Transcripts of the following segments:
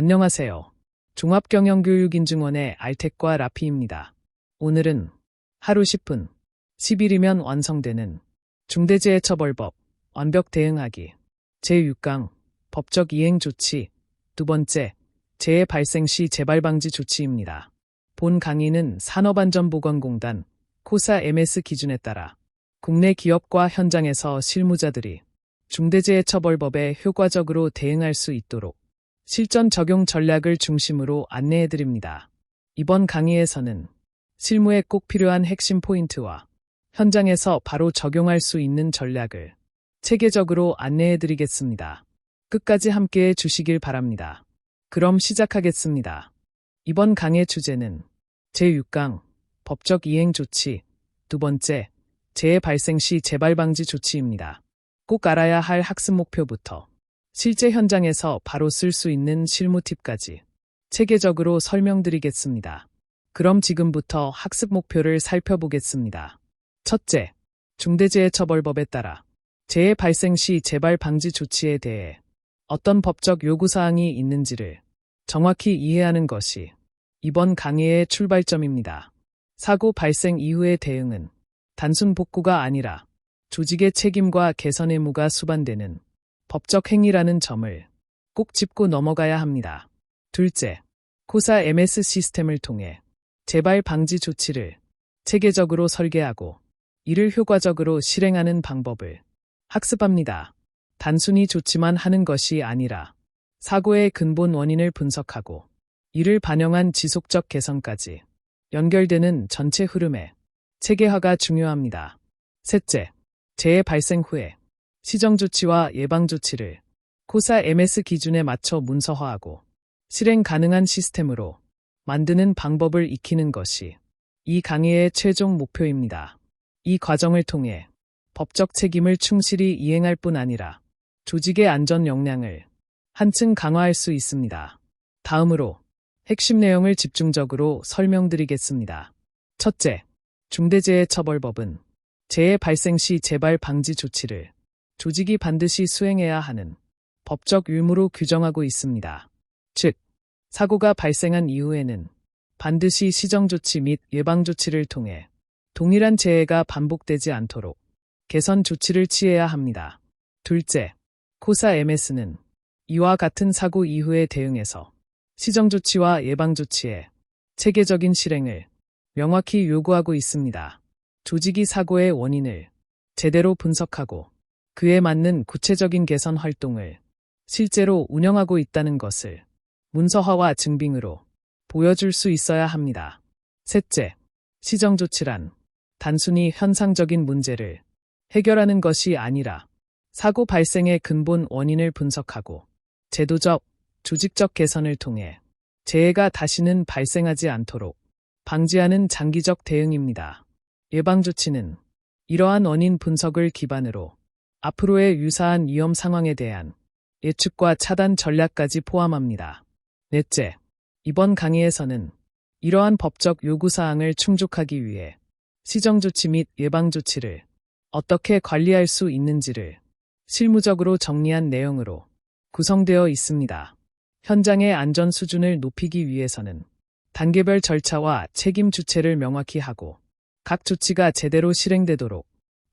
안녕하세요. 종합경영교육인증원의 알텍과 라피입니다. 오늘은 하루 10분, 10일이면 완성되는 중대재해처벌법 완벽 대응하기 제6강 법적 이행 조치 두 번째 재해 발생 시 재발 방지 조치입니다. 본 강의는 산업안전보건공단 코사 MS 기준에 따라 국내 기업과 현장에서 실무자들이 중대재해처벌법에 효과적으로 대응할 수 있도록 실전 적용 전략을 중심으로 안내해 드립니다. 이번 강의에서는 실무에 꼭 필요한 핵심 포인트와 현장에서 바로 적용할 수 있는 전략을 체계적으로 안내해 드리겠습니다. 끝까지 함께 해 주시길 바랍니다. 그럼 시작하겠습니다. 이번 강의 주제는 제6강 법적 이행 조치 두 번째 재해 발생 시 재발 방지 조치입니다. 꼭 알아야 할 학습 목표부터 실제 현장에서 바로 쓸 수 있는 실무 팁까지 체계적으로 설명드리겠습니다. 그럼 지금부터 학습 목표를 살펴보겠습니다. 첫째, 중대재해처벌법에 따라 재해 발생 시 재발 방지 조치에 대해 어떤 법적 요구사항이 있는지를 정확히 이해하는 것이 이번 강의의 출발점입니다. 사고 발생 이후의 대응은 단순 복구가 아니라 조직의 책임과 개선 의무가 수반되는 법적 행위라는 점을 꼭 짚고 넘어가야 합니다. 둘째, 코사 MS 시스템을 통해 재발 방지 조치를 체계적으로 설계하고 이를 효과적으로 실행하는 방법을 학습합니다. 단순히 조치만 하는 것이 아니라 사고의 근본 원인을 분석하고 이를 반영한 지속적 개선까지 연결되는 전체 흐름에 체계화가 중요합니다. 셋째, 재해 발생 후에 시정조치와 예방조치를 코사 MS 기준에 맞춰 문서화하고 실행 가능한 시스템으로 만드는 방법을 익히는 것이 이 강의의 최종 목표입니다. 이 과정을 통해 법적 책임을 충실히 이행할 뿐 아니라 조직의 안전 역량을 한층 강화할 수 있습니다. 다음으로 핵심 내용을 집중적으로 설명드리겠습니다. 첫째, 중대재해처벌법은 재해 발생 시 재발 방지 조치를 조직이 반드시 수행해야 하는 법적 의무로 규정하고 있습니다. 즉, 사고가 발생한 이후에는 반드시 시정조치 및 예방조치를 통해 동일한 재해가 반복되지 않도록 개선 조치를 취해야 합니다. 둘째, 코사 MS는 이와 같은 사고 이후에 대응해서 시정조치와 예방조치의 체계적인 실행을 명확히 요구하고 있습니다. 조직이 사고의 원인을 제대로 분석하고 그에 맞는 구체적인 개선 활동을 실제로 운영하고 있다는 것을 문서화와 증빙으로 보여줄 수 있어야 합니다. 셋째, 시정 조치란 단순히 현상적인 문제를 해결하는 것이 아니라 사고 발생의 근본 원인을 분석하고 제도적, 조직적 개선을 통해 재해가 다시는 발생하지 않도록 방지하는 장기적 대응입니다. 예방조치는 이러한 원인 분석을 기반으로 앞으로의 유사한 위험 상황에 대한 예측과 차단 전략까지 포함합니다. 넷째, 이번 강의에서는 이러한 법적 요구사항을 충족하기 위해 시정조치 및 예방조치를 어떻게 관리할 수 있는지를 실무적으로 정리한 내용으로 구성되어 있습니다. 현장의 안전 수준을 높이기 위해서는 단계별 절차와 책임 주체를 명확히 하고 각 조치가 제대로 실행되도록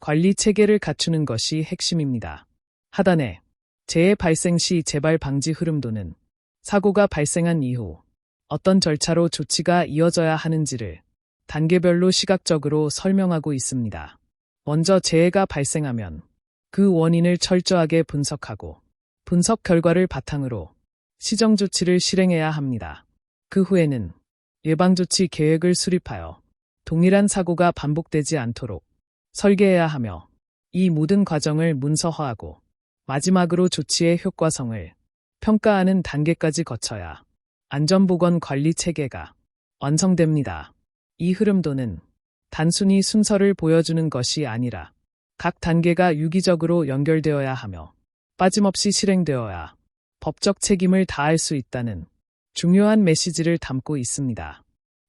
관리 체계를 갖추는 것이 핵심입니다. 하단에 재해 발생 시 재발 방지 흐름도는 사고가 발생한 이후 어떤 절차로 조치가 이어져야 하는지를 단계별로 시각적으로 설명하고 있습니다. 먼저 재해가 발생하면 그 원인을 철저하게 분석하고 분석 결과를 바탕으로 시정 조치를 실행해야 합니다. 그 후에는 예방조치 계획을 수립하여 동일한 사고가 반복되지 않도록 설계해야 하며 이 모든 과정을 문서화하고 마지막으로 조치의 효과성을 평가하는 단계까지 거쳐야 안전보건 관리 체계가 완성됩니다. 이 흐름도는 단순히 순서를 보여주는 것이 아니라 각 단계가 유기적으로 연결되어야 하며 빠짐없이 실행되어야 법적 책임을 다할 수 있다는 중요한 메시지를 담고 있습니다.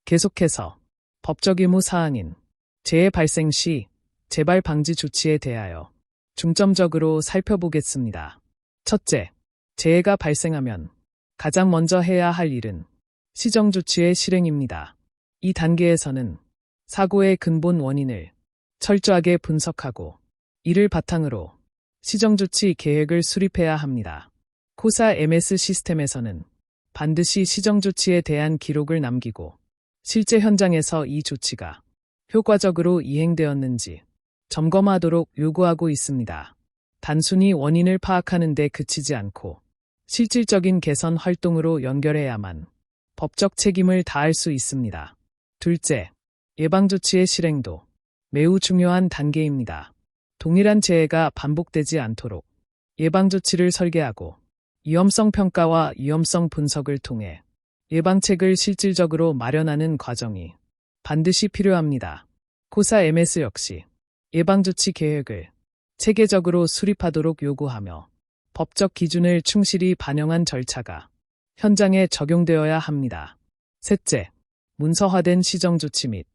계속해서 법적 의무 사항인 재해 발생 시 재발 방지 조치에 대하여 중점적으로 살펴보겠습니다. 첫째, 재해가 발생하면 가장 먼저 해야 할 일은 시정 조치의 실행입니다. 이 단계에서는 사고의 근본 원인을 철저하게 분석하고 이를 바탕으로 시정 조치 계획을 수립해야 합니다. 코사 MS 시스템에서는 반드시 시정 조치에 대한 기록을 남기고 실제 현장에서 이 조치가 효과적으로 이행되었는지 점검하도록 요구하고 있습니다. 단순히 원인을 파악하는 데 그치지 않고 실질적인 개선 활동으로 연결해야만 법적 책임을 다할 수 있습니다. 둘째, 예방조치의 실행도 매우 중요한 단계입니다. 동일한 재해가 반복되지 않도록 예방조치를 설계하고 위험성 평가와 위험성 분석을 통해 예방책을 실질적으로 마련하는 과정이 반드시 필요합니다. 코사 MS 역시 예방조치 계획을 체계적으로 수립하도록 요구하며 법적 기준을 충실히 반영한 절차가 현장에 적용되어야 합니다. 셋째, 문서화된 시정조치 및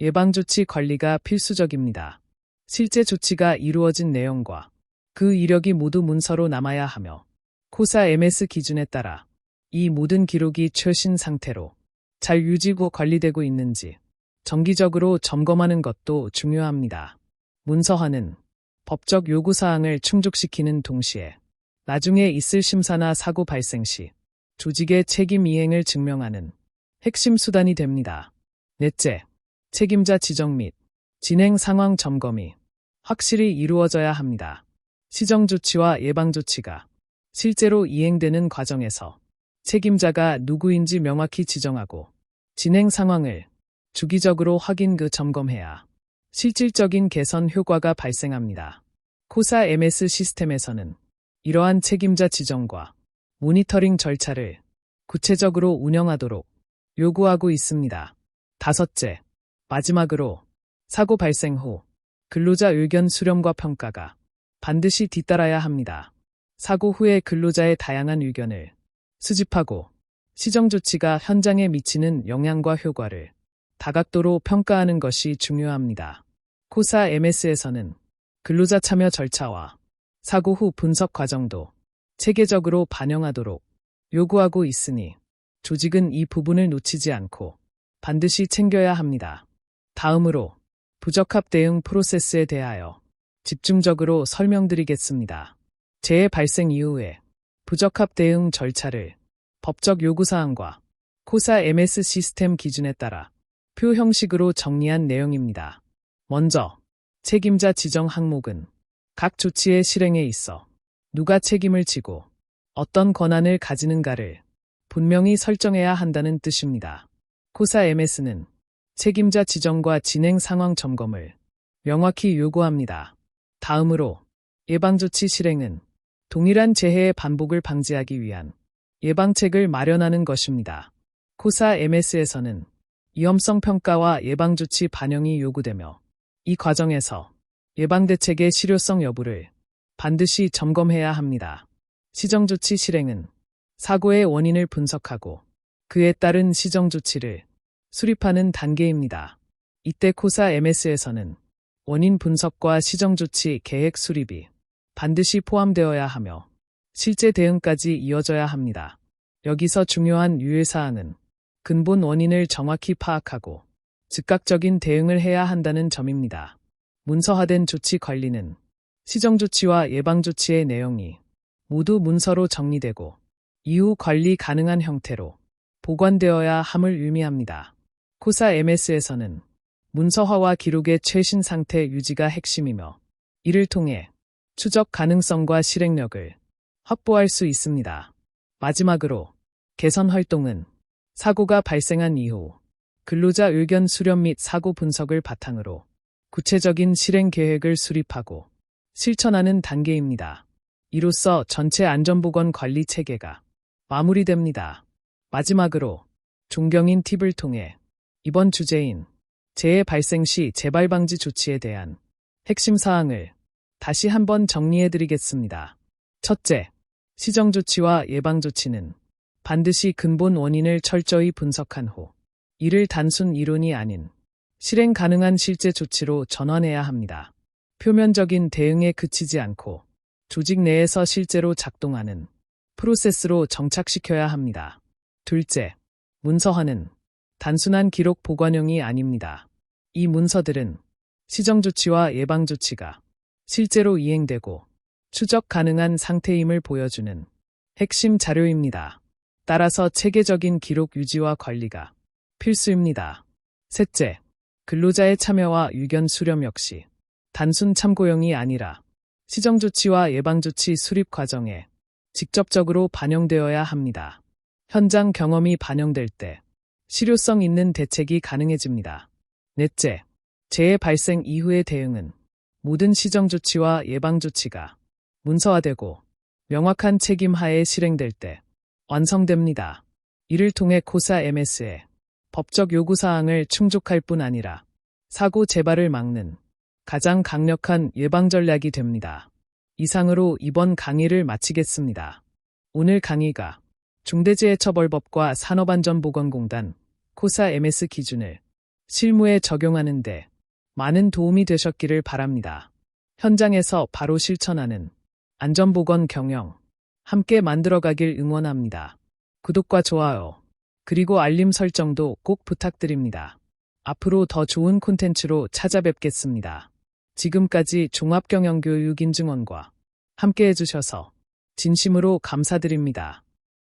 예방조치 관리가 필수적입니다. 실제 조치가 이루어진 내용과 그 이력이 모두 문서로 남아야 하며 코사 MS 기준에 따라 이 모든 기록이 최신 상태로 잘 유지고 관리되고 있는지 정기적으로 점검하는 것도 중요합니다. 문서화는 법적 요구사항을 충족시키는 동시에 나중에 있을 심사나 사고 발생 시 조직의 책임 이행을 증명하는 핵심 수단이 됩니다. 넷째, 책임자 지정 및 진행 상황 점검이 확실히 이루어져야 합니다. 시정 조치와 예방 조치가 실제로 이행되는 과정에서 책임자가 누구인지 명확히 지정하고 진행 상황을 주기적으로 확인 그 점검해야 실질적인 개선 효과가 발생합니다. 코사 MS 시스템에서는 이러한 책임자 지정과 모니터링 절차를 구체적으로 운영하도록 요구하고 있습니다. 다섯째, 마지막으로 사고 발생 후 근로자 의견 수렴과 평가가 반드시 뒤따라야 합니다. 사고 후에 근로자의 다양한 의견을 수집하고 시정 조치가 현장에 미치는 영향과 효과를 다각도로 평가하는 것이 중요합니다. 코사 MS에서는 근로자 참여 절차와 사고 후 분석 과정도 체계적으로 반영하도록 요구하고 있으니 조직은 이 부분을 놓치지 않고 반드시 챙겨야 합니다. 다음으로 부적합 대응 프로세스에 대하여 집중적으로 설명드리겠습니다. 재해 발생 이후에 부적합 대응 절차를 법적 요구사항과 코사 MS 시스템 기준에 따라 표 형식으로 정리한 내용입니다. 먼저 책임자 지정 항목은 각 조치의 실행에 있어 누가 책임을 지고 어떤 권한을 가지는가를 분명히 설정해야 한다는 뜻입니다. 코사 MS는 책임자 지정과 진행 상황 점검을 명확히 요구합니다. 다음으로 예방조치 실행은 동일한 재해의 반복을 방지하기 위한 예방책을 마련하는 것입니다. 코사 MS에서는 위험성 평가와 예방조치 반영이 요구되며 이 과정에서 예방대책의 실효성 여부를 반드시 점검해야 합니다. 시정조치 실행은 사고의 원인을 분석하고 그에 따른 시정조치를 수립하는 단계입니다. 이때 코사 MS에서는 원인 분석과 시정조치 계획 수립이 반드시 포함되어야 하며 실제 대응까지 이어져야 합니다. 여기서 중요한 유의사항은 근본 원인을 정확히 파악하고 즉각적인 대응을 해야 한다는 점입니다. 문서화된 조치 관리는 시정조치와 예방조치의 내용이 모두 문서로 정리되고 이후 관리 가능한 형태로 보관되어야 함을 의미합니다. 코사 MS에서는 문서화와 기록의 최신 상태 유지가 핵심이며 이를 통해 추적 가능성과 실행력을 확보할 수 있습니다. 마지막으로 개선 활동은 사고가 발생한 이후 근로자 의견 수렴 및 사고 분석을 바탕으로 구체적인 실행 계획을 수립하고 실천하는 단계입니다. 이로써 전체 안전보건 관리 체계가 마무리됩니다. 마지막으로 존경인 팁을 통해 이번 주제인 재해 발생 시 재발 방지 조치에 대한 핵심 사항을 다시 한번 정리해 드리겠습니다. 첫째, 시정 조치와 예방 조치는 반드시 근본 원인을 철저히 분석한 후 이를 단순 이론이 아닌 실행 가능한 실제 조치로 전환해야 합니다. 표면적인 대응에 그치지 않고 조직 내에서 실제로 작동하는 프로세스로 정착시켜야 합니다. 둘째, 문서화는 단순한 기록 보관용이 아닙니다. 이 문서들은 시정조치와 예방조치가 실제로 이행되고 추적 가능한 상태임을 보여주는 핵심 자료입니다. 따라서 체계적인 기록 유지와 관리가 필수입니다. 셋째, 근로자의 참여와 의견 수렴 역시 단순 참고용이 아니라 시정조치와 예방조치 수립 과정에 직접적으로 반영되어야 합니다. 현장 경험이 반영될 때 실효성 있는 대책이 가능해집니다. 넷째, 재해 발생 이후의 대응은 모든 시정조치와 예방조치가 문서화되고 명확한 책임 하에 실행될 때 완성됩니다. 이를 통해 코사 MS의 법적 요구사항을 충족할 뿐 아니라 사고 재발을 막는 가장 강력한 예방 전략이 됩니다. 이상으로 이번 강의를 마치겠습니다. 오늘 강의가 중대재해처벌법과 산업안전보건공단 코사 MS 기준을 실무에 적용하는데 많은 도움이 되셨기를 바랍니다. 현장에서 바로 실천하는 안전보건 경영 함께 만들어가길 응원합니다. 구독과 좋아요 그리고 알림 설정도 꼭 부탁드립니다. 앞으로 더 좋은 콘텐츠로 찾아뵙겠습니다. 지금까지 종합경영교육인증원과 함께 해 주셔서 진심으로 감사드립니다.